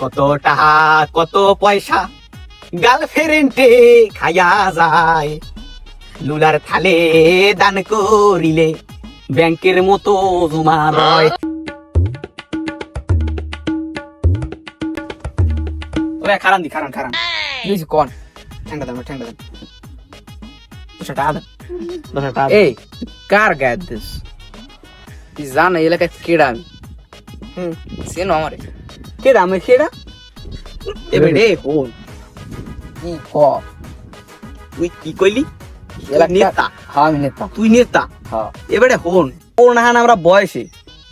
কত টাকা কত পয়সা গার্লফ্রেন্ডে খায়া যায়। লুলার থালে দান করিলে ব্যাংকের মতো জমা রয়। ওরে খারান দি খারান খারান। প্লিজ কোন। ঠ্যাংটা দেন ঠ্যাংটা দেন। দশটা টাকা দশটা এই কার গায়ে দিস? জান এলাকায় কেডা আমি? আমারে। কে রামে সেরা এবে রে হন কি ক? তুই কি কইলি? নেতা। হ্যাঁ আমি নেতা। তুই নেতা? হ্যাঁ। এবারে হন না হান আমরা বয়সে।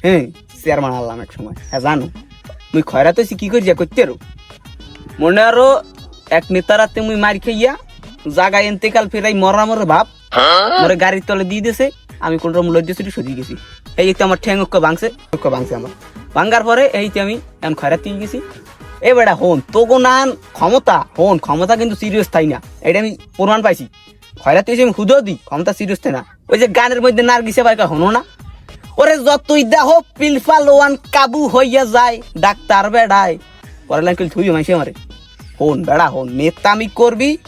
হ্যাঁ চেয়ারম্যান আনলাম এক সময়। হ্যাঁ জানো। মুই খয়রাত হয়েছি কি করি যা করতে মনে আরও এক নেতারাতে মুই মার খাইয়া জাগা এনতেকাল ফেরাই মরা মরে ভাব। মরে গাড়ির তলে দিয়ে দিয়েছে আমি কোন রকম লজ্জা ছুটি সরিয়ে গেছি। এই তো আমার ঠ্যাং ভাঙছে। ভাঙছে আমার। ভাঙ্গার পরে এইতে আমি এখন খয়রাত গেছি। এ বেটা হন, তোগো নান ক্ষমতা, হন, ক্ষমতা কিন্তু সিরিয়াস তাই না? এটা আমি প্রমাণ পাইছি। খয়রাত হয়েছে আমি হুদো দিই, ক্ষমতা সিরিয়াস তাই না? ওই যে গানের মধ্যে নার্গিসে বাইকা হনো না? ওরে যতই দেহ পিলফাল ওয়ান কাবু হইয়া যায়, ডাক্তার বেড়ায়। পরে লাইন থুই মাইসে মারে হন, বেড়া, হন, নেতামি করবি,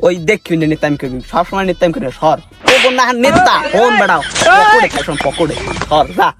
ওই দেখবি না নেতামি করবি। সবসময় নেতামি করবি সর। না নেতা, হন, বেড়াও। পকোড়ে পকোড়ে। সর, যা।